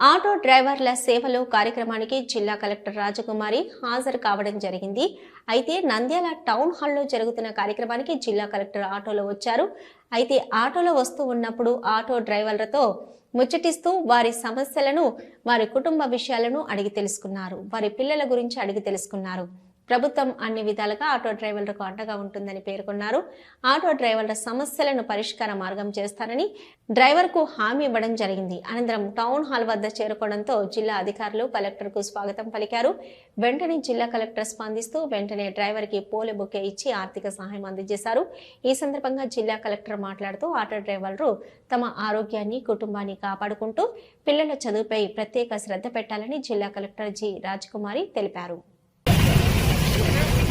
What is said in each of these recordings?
Auto డ్రైవర్ల సేవలు కార్యక్రమానికి జిల్లా కలెక్టర్ రాజకుమారి హాజరు కావడం జరిగింది. అయితే నంద్యాల టౌన్ హాల్లో జరుగుతున్న కార్యక్రమానికి జిల్లా కలెక్టర్ ఆటోలో వచ్చారు. అయితే ఆటోలో వస్తూ ఉన్నప్పుడు ఆటో డ్రైవర్లతో ముచ్చటిస్తూ వారి సమస్యలను వారి కుటుంబ విషయాలను అడిగి తెలుసుకున్నారు. వారి పిల్లల గురించి అడిగి తెలుసుకున్నారు. ప్రభుత్వం అన్ని విధాలుగా ఆటో డ్రైవర్లకు అండగా ఉంటుందని పేర్కొన్నారు. ఆటో డ్రైవర్ల సమస్యలను పరిష్కార మార్గం చేస్తారని డ్రైవర్కు హామీ ఇవ్వడం జరిగింది. అనంతరం టౌన్ హాల్ వద్ద చేరుకోవడంతో జిల్లా అధికారులు కలెక్టర్కు స్వాగతం పలికారు. వెంటనే జిల్లా కలెక్టర్ స్పందిస్తూ వెంటనే డ్రైవర్కి పూల బొకే ఇచ్చి ఆర్థిక సహాయం అందజేశారు. ఈ సందర్భంగా జిల్లా కలెక్టర్ మాట్లాడుతూ ఆటో డ్రైవర్లు తమ ఆరోగ్యాన్ని కుటుంబాన్ని కాపాడుకుంటూ పిల్లల చదువుపై ప్రత్యేక శ్రద్ధ పెట్టాలని జిల్లా కలెక్టర్ జి రాజకుమారి తెలిపారు.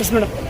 Pues Bismillah.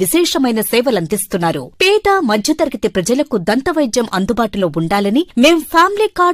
విశేషమైన సేవలందిస్తున్నారు. పేద మధ్యతరగతి ప్రజలకు దంత వైద్యం అందుబాటులో ఉండాలని మేం ఫ్యామిలీ కార్డ్